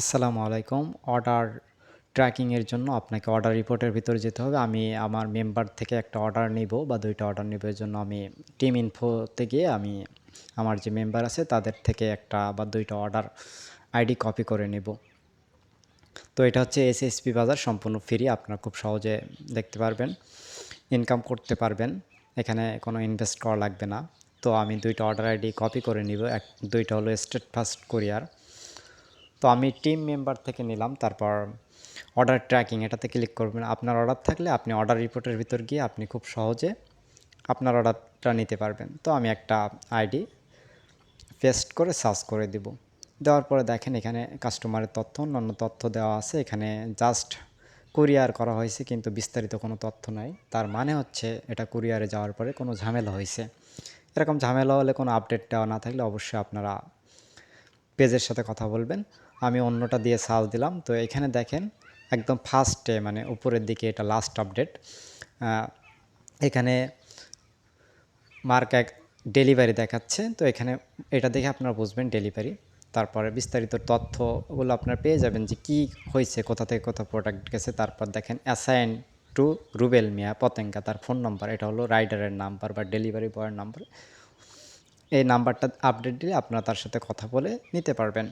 আসসালামু আলাইকুম। অর্ডার ট্র্যাকিংয়ের জন্য আপনাকে অর্ডার রিপোর্টের ভিতরে যেতে হবে। আমি আমার মেম্বার থেকে একটা অর্ডার নিব। বা দুইটা অর্ডার নিব এর জন্য আমি টিম ইনফোতে গিয়ে আমি আমার যে মেম্বার আছে তাদের থেকে একটা বা দুইটা অর্ডার আইডি কপি করে নেব। তো এটা হচ্ছে এসএসপি বাজার সম্পূর্ণ ফ্রি। আপনারা খুব সহজে দেখতে পারবেন, ইনকাম করতে পারবেন। এখানে কোনো ইনভেস্ট করা লাগবে না। তো আমি দুইটা অর্ডার আইডি কপি করে নিব। এক, দুইটা হলো স্টেট ফার্স্ট কোরিয়ার। তো আমি টিম মেম্বার থেকে নিলাম, তারপর অর্ডার ট্র্যাকিং এটাতে ক্লিক করবেন। আপনার অর্ডার থাকলে আপনি অর্ডার রিপোর্টের ভিতর গিয়ে আপনি খুব সহজে আপনার অর্ডারটা নিতে পারবেন। তো আমি একটা আইডি পেস্ট করে সার্চ করে দিব। দেওয়ার পরে দেখেন এখানে কাস্টমারের তথ্য, অন্যান্য তথ্য দেওয়া আছে। এখানে জাস্ট কুরিয়ার করা হয়েছে, কিন্তু বিস্তারিত কোনো তথ্য নাই। তার মানে হচ্ছে এটা কুরিয়ারে যাওয়ার পরে কোনো ঝামেলা হয়েছে। এরকম ঝামেলা হলে কোনো আপডেট দেওয়া না থাকলে অবশ্যই আপনারা পেজের সাথে কথা বলবেন। আমি অন্যটা দিয়ে সার্চ দিলাম। তো এখানে দেখেন, একদম ফার্স্টে মানে উপরের দিকে এটা লাস্ট আপডেট এখানে মার্ক এক ডেলিভারি দেখাচ্ছে। তো এখানে এটা দেখে আপনারা বুঝবেন ডেলিভারি তারপরে বিস্তারিত তথ্যগুলো আপনারা পেয়ে যাবেন যে কি হয়েছে, কোথা থেকে কোথা প্রোডাক্ট গেছে। তারপর দেখেন অ্যাসাইন টু রুবেল মিয়া পতেঙ্গা তার ফোন নাম্বার এটা হলো রাইডারের নাম্বার বা ডেলিভারি বয়ের নাম্বার এই নাম্বারটা আপডেট দিলে আপনারা তার সাথে কথা বলে নিতে পারবেন।